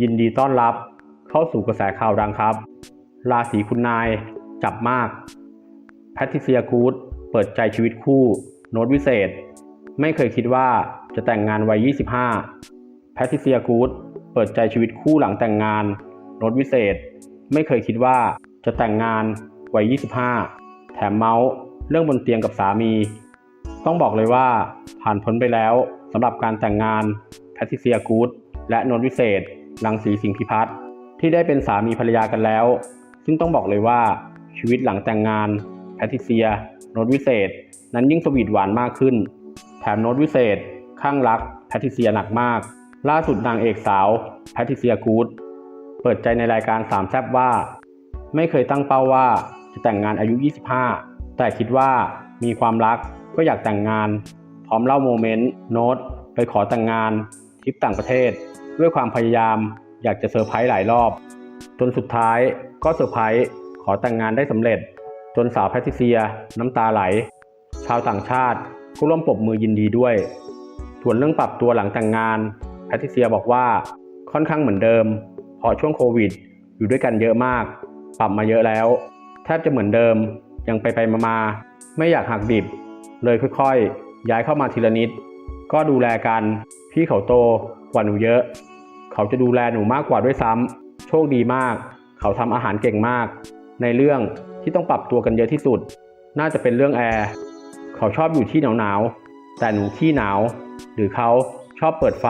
ยินดีต้อนรับเข้าสู่กระแสข่าวดังครับ ราศีคุณนายจับมาก แพทริเซียกูดเปิดใจชีวิตคู่ โน้ตวิเศษ ไม่เคยคิดว่าจะแต่งงานวัย 25 แพทริเซียกูดเปิดใจชีวิตคู่หลังแต่งงาน โน้ตวิเศษ ไม่เคยคิดว่าจะแต่งงานวัย 25 แถมเมาส์เรื่องบนเตียงกับสามี ต้องบอกเลยว่าผ่านพ้นไปแล้วสำหรับการแต่งงานแพทริเซียกูดและโนนวิเศษ รังสีสิงพิพัฒน์ที่ได้เป็นสามีภรรยากันแล้ว ซึ่งต้องบอกเลยว่าชีวิตหลังแต่งงานแพทิเซีย โนนวิเศษ นั้นยิ่งสวีทหวานมากขึ้น แถมโนนวิเศษ ข้างรักแพทิเซียหนักมาก ล่าสุดนางเอกสาวแพทิเซียกูดเปิดใจในรายการสามแซบว่า ไม่เคยตั้งเป้าว่าจะแต่งงานอายุ 25 แต่คิดว่ามีความรักก็อยากแต่งงาน พร้อมเล่าโมเมนต์โน้ตไปขอแต่งงานทริปต่างประเทศ ด้วยความพยายามอยากจะเซอร์ไพรส์หลายรอบ จนสุดท้ายก็เซอร์ไพรส์ขอแต่งงานได้สำเร็จ จนสาวแพทริเซียน้ำตาไหล ชาวต่างชาติก็ร่วมปรบมือยินดีด้วย ส่วนเรื่องปรับตัวหลังแต่งงานแพทริเซียบอกว่าค่อนข้างเหมือนเดิม เพราะช่วงโควิด อยู่ด้วยกันเยอะมาก ปรับมาเยอะแล้ว แทบจะเหมือนเดิมยังไปไปมามาไม่อยากหักดิบ เลยค่อยๆ ย้ายเข้ามาทีละนิด ก็ดูแลกัน พี่เขาโตกว่าหนูเยอะ เขาจะดูแลหนูมากกว่าด้วยซ้ำโชคดีมาก เขาทำอาหารเก่งมาก ในเรื่องที่ต้องปรับตัวกันเยอะที่สุด น่าจะเป็นเรื่องแอร์ เขาชอบอยู่ที่หนาวๆ แต่หนูขี้หนาว หรือเขาชอบเปิดไฟ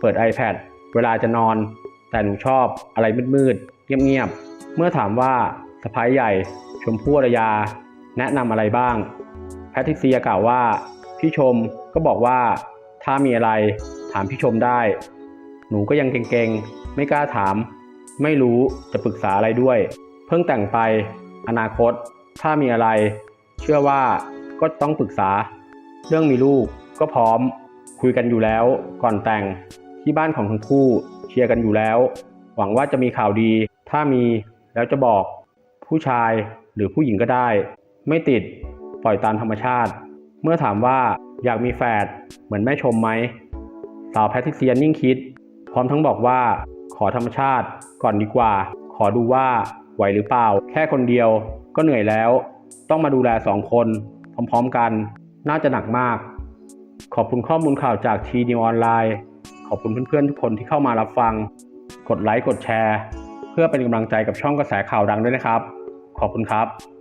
เปิด iPad เวลาจะนอน แต่หนูชอบอะไรมืดๆ เงียบๆ เมื่อถามว่าสะพ้ายใหญ่ ชมพู่อรยา แนะนำอะไรบ้าง แพทริเซียกล่าวว่า พี่ชมก็บอกว่าถ้ามีอะไรถามพี่ชมได้ หนูก็ยังเก่งๆ ไม่กล้าถาม ไม่รู้จะปรึกษาอะไรด้วย เพิ่งแต่งไป อนาคต ถ้ามีอะไร เชื่อว่าก็ต้องปรึกษา เรื่องมีลูกก็พร้อม คุยกันอยู่แล้ว ก่อนแต่ง ที่บ้านของทั้งคู่เชียร์กันอยู่แล้ว หวังว่าจะมีข่าวดี ถ้ามีแล้วจะบอก ผู้ชายหรือผู้หญิงก็ได้ ไม่ติด ปล่อยตามธรรมชาติ เมื่อถามว่าอยากมีแฝดเหมือนแม่ชมไหม สาวแพทิเซียนิ่งคิด พร้อมทั้งบอกว่า ขอธรรมชาติก่อนดีกว่า ขอดูว่าไหวหรือเปล่า แค่คนเดียวก็เหนื่อยแล้ว ต้องมาดูแลสองคน พร้อมๆกัน น่าจะหนักมาก ขอบคุณข้อมูลข่าวจากทีนิวออนไลน์ ขอบคุณเพื่อนๆทุกคนที่เข้ามารับฟัง กดไลค์กดแชร์ เพื่อเป็นกำลังใจกับช่องกระแสข่าวดังด้วยนะครับ ขอบคุณครับ